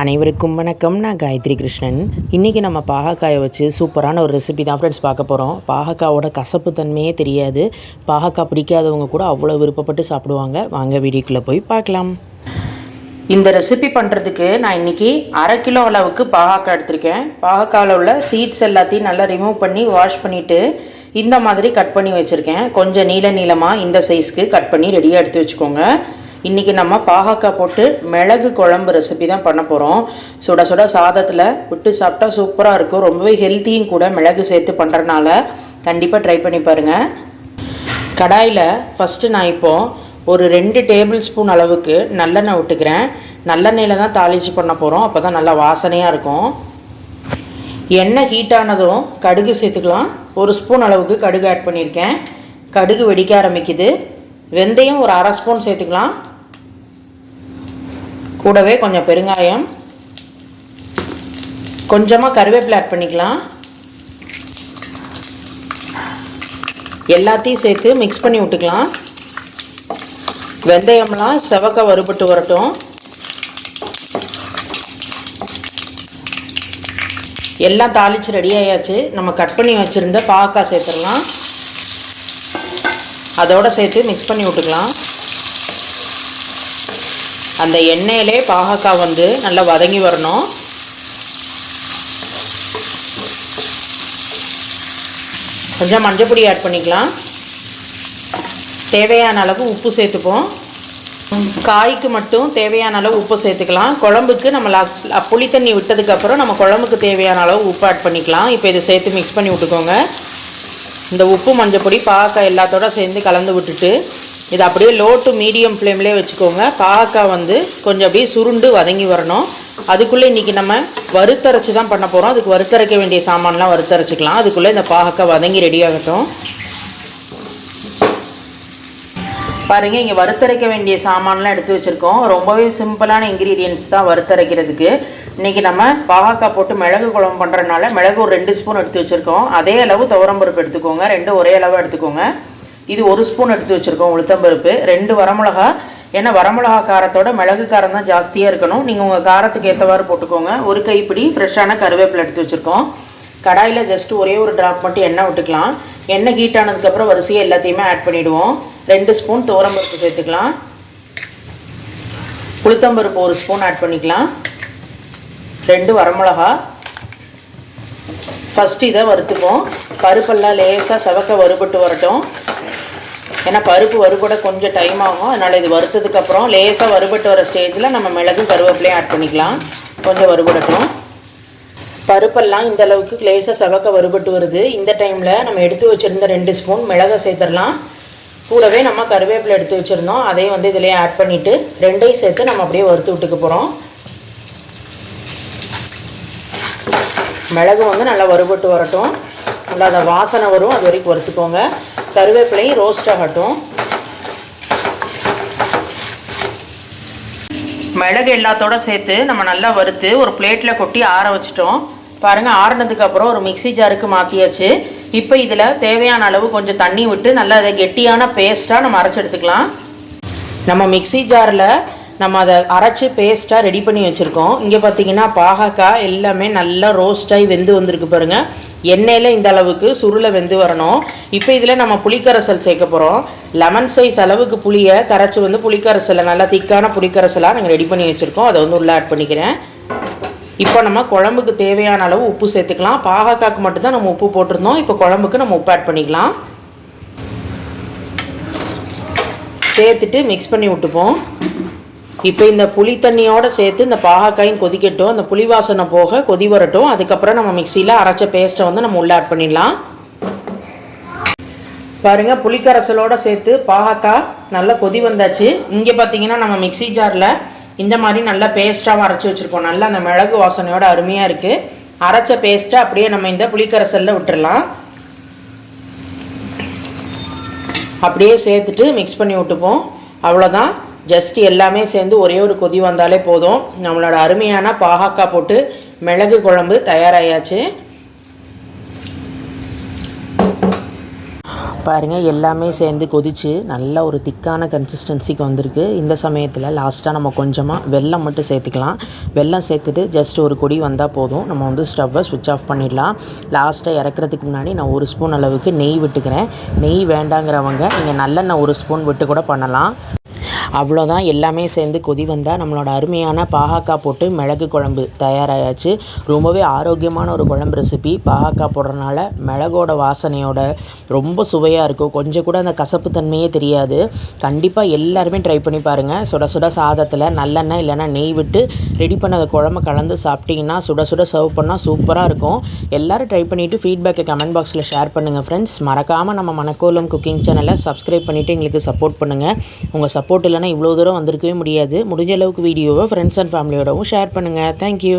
அனைவருக்கும் வணக்கம். நான் காயத்ரி கிருஷ்ணன். இன்றைக்கி நம்ம பாகக்காயை வச்சு சூப்பரான ஒரு ரெசிபி தான் ஃப்ரெண்ட்ஸ் பார்க்க போகிறோம் பாகக்காவோட கசப்பு தன்மையே தெரியாது. பாகக்காய் பிடிக்காதவங்க கூட அவ்வளோ விருப்பப்பட்டு சாப்பிடுவாங்க. வாங்க வீடியோக்குள்ளே போய் பார்க்கலாம். இந்த ரெசிபி பண்ணுறதுக்கு நான் இன்றைக்கி அரை கிலோ அளவுக்கு பாகக்காய் எடுத்திருக்கேன். பாகக்காயில் உள்ள சீட்ஸ் எல்லாத்தையும் நல்லா ரிமூவ் பண்ணி வாஷ் பண்ணிவிட்டு இந்த மாதிரி கட் பண்ணி வச்சுருக்கேன். கொஞ்சம் நீள நீளமாக இந்த சைஸ்க்கு கட் பண்ணி ரெடியாக எடுத்து வச்சுக்கோங்க. இன்றைக்கி நம்ம பாகக்காய் போட்டு மிளகு குழம்பு ரெசிபி தான் பண்ண போகிறோம் சுட சுட சாதத்தில் விட்டு சாப்பிட்டா சூப்பராக இருக்கும். ரொம்பவே ஹெல்த்தியும் கூட மிளகு சேர்த்து பண்ணுறதுனால கண்டிப்பாக ட்ரை பண்ணி பாருங்கள் கடாயில் ஃபஸ்ட்டு நான் இப்போது ஒரு ரெண்டு டேபிள் ஸ்பூன் அளவுக்கு நல்லெண்ணெய் விட்டுக்கிறேன். நல்லெண்ணெயில் தான் தாளிச்சு பண்ண போகிறோம் அப்போ தான் நல்லா வாசனையாக இருக்கும். எண்ணெய் ஹீட் ஆனதும் கடுகு சேர்த்துக்கலாம். ஒரு ஸ்பூன் அளவுக்கு கடுகு ஆட் பண்ணியிருக்கேன். கடுகு வெடிக்க ஆரம்பிக்குது. வெந்தயம் ஒரு அரை ஸ்பூன் சேர்த்துக்கலாம். கூடவே கொஞ்சம் பெருங்காயம். கொஞ்சமாக கருவேப்பிலை ஆட் பண்ணிக்கலாம். எல்லாத்தையும் சேர்த்து மிக்ஸ் பண்ணி விட்டுக்கலாம். வெந்தயம்லாம் செவக்க வறுபட்டு வரட்டும். எல்லாம் தாளித்து ரெடி ஆயாச்சு. நம்ம கட் பண்ணி வச்சுருந்த பாவக்காய் சேர்த்துடலாம். அதோடு சேர்த்து மிக்ஸ் பண்ணி விட்டுக்கலாம். அந்த எண்ணெயிலே பாகக்காய் வந்து நல்லா வதங்கி வரணும். கொஞ்சம் மஞ்சப்பொடி ஆட் பண்ணிக்கலாம். தேவையான அளவு உப்பு சேர்த்துப்போம். காய்க்கு மட்டும் தேவையான அளவு உப்பு சேர்த்துக்கலாம். குழம்புக்கு நம்ம லாஸ்ட் புளி தண்ணி விட்டதுக்கப்புறம் நம்ம குழம்புக்கு தேவையான அளவு உப்பு ஆட் பண்ணிக்கலாம். இப்போ இதை சேர்த்து மிக்ஸ் பண்ணி விட்டுக்கோங்க. இந்த உப்பு மஞ்சப்பொடி பாகக்காய் எல்லாத்தோட சேர்ந்து கலந்து விட்டுட்டு இதை அப்படியே லோ டு மீடியம் ஃப்ளேம்லேயே வச்சுக்கோங்க. பாகக்காய் வந்து கொஞ்சம் அப்படியே சுருண்டு வதங்கி வரணும். அதுக்குள்ளே இன்றைக்கி நம்ம வறுத்தரைச்சி தான் பண்ண போகிறோம் அதுக்கு வறுத்தரைக்க வேண்டிய சாமான்லாம் வறுத்தரைச்சிக்கலாம். அதுக்குள்ளே இந்த பாகக்காய் வதங்கி ரெடி ஆகட்டும். பாருங்கள் இங்கே வறுத்தரைக்க வேண்டிய சாமான்லாம் எடுத்து வச்சுருக்கோம். ரொம்பவே சிம்பிளான இன்க்ரீடியன்ஸ் தான் வறுத்தரைக்கிறதுக்கு. இன்றைக்கி நம்ம பாகக்காய் போட்டு மிளகு குழம்பு பண்ணுறதுனால மிளகு ஒரு ரெண்டு ஸ்பூன் எடுத்து வச்சுருக்கோம். அதே அளவு துவரம்பருப்பு எடுத்துக்கோங்க. ரெண்டு ஒரே அளவு எடுத்துக்கோங்க. இது ஒரு ஸ்பூன் எடுத்து வச்சுருக்கோம் உளுத்தம்பருப்பு. ரெண்டு வரமிளகா. ஏன்னா வரமிளகா காரத்தோட மிளகு காரம் தான் ஜாஸ்தியாக இருக்கணும். நீங்கள் உங்கள் காரத்துக்கு ஏற்றவாறு போட்டுக்கோங்க. ஒரு கைப்பிடி ஃப்ரெஷ்ஷான கருவேப்பிலை எடுத்து வச்சுருக்கோம். கடாயில் ஜஸ்ட்டு ஒரே ஒரு ட்ராப் மட்டும் எண்ணெய் விட்டுக்கலாம். எண்ணெய் ஹீட் ஆனதுக்கப்புறம் வரிசையாக எல்லாத்தையுமே ஆட் பண்ணிவிடுவோம் ரெண்டு ஸ்பூன் துவரம்பருப்பு சேர்த்துக்கலாம். உளுத்தம்பருப்பு ஒரு ஸ்பூன் ஆட் பண்ணிக்கலாம். ரெண்டு வரமிளகா. ஃபஸ்ட்டு இதை வறுத்துப்போம். பருப்பெல்லாம் லேசாக செவக்க வறுபட்டு வரட்டும். ஏன்னா பருப்பு வறுபட கொஞ்சம் டைம் ஆகும். அதனால் இது வறுத்ததுக்கப்புறம் லேசாக வறுபட்டு வர ஸ்டேஜில் நம்ம மிளகு கருவேப்பிலையும் ஆட் பண்ணிக்கலாம். கொஞ்சம் வறுபடட்டும். பருப்பெல்லாம் இந்த அளவுக்கு லேசாக சவக்க வறுபட்டு வருது. இந்த டைமில் நம்ம எடுத்து வச்சுருந்த ரெண்டு ஸ்பூன் மிளகை சேர்த்துடலாம். கூடவே நம்ம கருவேப்பிலை எடுத்து வச்சுருந்தோம். அதையும் வந்து இதிலே ஆட் பண்ணிவிட்டு ரெண்டையும் சேர்த்து நம்ம அப்படியே வறுத்து விட்டுக்க போகிறோம் மிளகு வந்து நல்லா வறுபட்டு வரட்டும். நல்லா அந்த வாசனை வரும். அது வரைக்கும் வறுத்துக்கோங்க. கருவேப்பிலையும் ரோஸ்ட் ஆகட்டும் மிளகு எல்லாத்தோட சேர்த்து நம்ம நல்லா வறுத்து ஒரு பிளேட்டில் கொட்டி ஆற வச்சிட்டோம். பாருங்கள் ஆறினதுக்கப்புறம் ஒரு மிக்சி ஜாருக்கு மாற்றியாச்சு இப்போ இதில் தேவையான அளவு கொஞ்சம் தண்ணி விட்டு நல்லா அதை கெட்டியான பேஸ்ட்டாக நம்ம அரைச்சி எடுத்துக்கலாம். நம்ம மிக்சி ஜாரில் நம்ம அதை அரைச்சி பேஸ்ட்டாக ரெடி பண்ணி வச்சுருக்கோம். இங்கே பார்த்தீங்கன்னா பாகக்காய் எல்லாமே நல்லா ரோஸ்டாகி வெந்து வந்திருக்கு பாருங்கள் எண்ணெயில் இந்த அளவுக்கு சுருளை வெந்து வரணும். இப்போ இதில் நம்ம புளிக்கரைசல் சேர்க்க போகிறோம் லெமன் சைஸ் அளவுக்கு புளியை கரைச்சி வந்து புளிக்கரைசலை நல்லா திக்கான புளிக்கரைசலாக நாங்கள் ரெடி பண்ணி வச்சுருக்கோம். அதை வந்து உள்ளே ஆட் பண்ணிக்கிறேன். இப்போ நம்ம குழம்புக்கு தேவையான அளவு உப்பு சேர்த்துக்கலாம். பாகக்காக்கு மட்டும்தான் நம்ம உப்பு போட்டிருந்தோம். இப்போ குழம்புக்கு நம்ம உப்பு ஆட் பண்ணிக்கலாம். சேர்த்துட்டு மிக்ஸ் பண்ணி விட்டுப்போம். இப்போ இந்த புளி தண்ணியோடு சேர்த்து இந்த பாகக்காயும் கொதிக்கட்டும் அந்த புளி வாசனை போக கொதி வரட்டும். அதுக்கப்புறம் நம்ம மிக்சியில் அரைச்ச பேஸ்ட்டை வந்து நம்ம உள்ளே ஆட் பண்ணிடலாம். பாருங்கள் புளிக்கரைசலோடு சேர்த்து பாகக்காய் நல்லா கொதி வந்தாச்சு. இங்கே பார்த்தீங்கன்னா நம்ம மிக்சி ஜாரில் இந்த மாதிரி நல்லா பேஸ்ட்டாகவும் அரைச்சி வச்சுருக்கோம். நல்லா அந்த மிளகு வாசனையோட அருமையாக இருக்குது அரைச்ச பேஸ்ட்டை அப்படியே நம்ம இந்த புளிக்கரைசலில் விட்டுடலாம் அப்படியே சேர்த்துட்டு மிக்ஸ் பண்ணி விட்டுப்போம். அவ்வளோதான் ஜஸ்ட் எல்லாமே சேர்ந்து ஒரே ஒரு கொதி வந்தாலே போதும். நம்மளோட அருமையான பாகாக்கா போட்டு மிளகு குழம்பு தயாராகியாச்சு பாருங்கள் எல்லாமே சேர்ந்து கொதித்து நல்ல ஒரு திக்கான கன்சிஸ்டன்சிக்கு வந்திருக்கு. இந்த சமயத்தில் லாஸ்ட்டாக நம்ம கொஞ்சமாக வெல்லம் மட்டும் சேர்த்துக்கலாம். வெல்லம் சேர்த்துட்டு ஜஸ்ட் ஒரு கொடி வந்தால் போதும். நம்ம வந்து ஸ்டவ்வை ஸ்விட்ச் ஆஃப் பண்ணிடலாம். லாஸ்ட்டாக இறக்குறதுக்கு முன்னாடி நான் ஒரு ஸ்பூன் அளவுக்கு நெய் விட்டுக்கிறேன். நெய் வேண்டாங்கிறவங்க நீங்கள் நல்லெண்ணெய் ஒரு ஸ்பூன் விட்டு கூட பண்ணலாம். அவ்வளோதான் எல்லாமே சேர்ந்து கொதி வந்தால் நம்மளோட அருமையான பாகாக்காய் போட்டு மிளகு குழம்பு தயாராகியாச்சு ரொம்பவே ஆரோக்கியமான ஒரு குழம்பு ரெசிபி பாகாக்காய் போடுறதுனால மிளகோட வாசனையோட ரொம்ப சுவையாக இருக்கும். கொஞ்சம் கூட அந்த கசப்பு தன்மையே தெரியாது. கண்டிப்பாக எல்லாருமே ட்ரை பண்ணி பாருங்கள் சுட சுட சாதத்தில் நல்லெண்ணெய் இல்லைன்னா நெய் விட்டு ரெடி பண்ண குழம்பு கலந்து சாப்பிட்டிங்கன்னா சுட சுட சர்வ் பண்ணால் சூப்பராக இருக்கும். எல்லோரும் ட்ரை பண்ணிவிட்டு ஃபீட்பேக்கை கமெண்ட் பாக்ஸில் ஷேர் பண்ணுங்கள் ஃப்ரெண்ட்ஸ் மறக்காமல் நம்ம மணக்கோலம் குக்கிங் சேனலை சப்ஸ்கிரைப் பண்ணிவிட்டு எங்களுக்கு சப்போர்ட் பண்ணுங்கள் உங்கள் சப்போர்ட் இல்லைன்னா இவ்வளோ தூரம் வந்திருக்கவே முடியாது. முடிஞ்ச அளவுக்கு வீடியோவை ஃப்ரெண்ட்ஸ் அண்ட் ஃபேமிலியோடவும் ஷேர் பண்ணுங்கள் தேங்க்யூ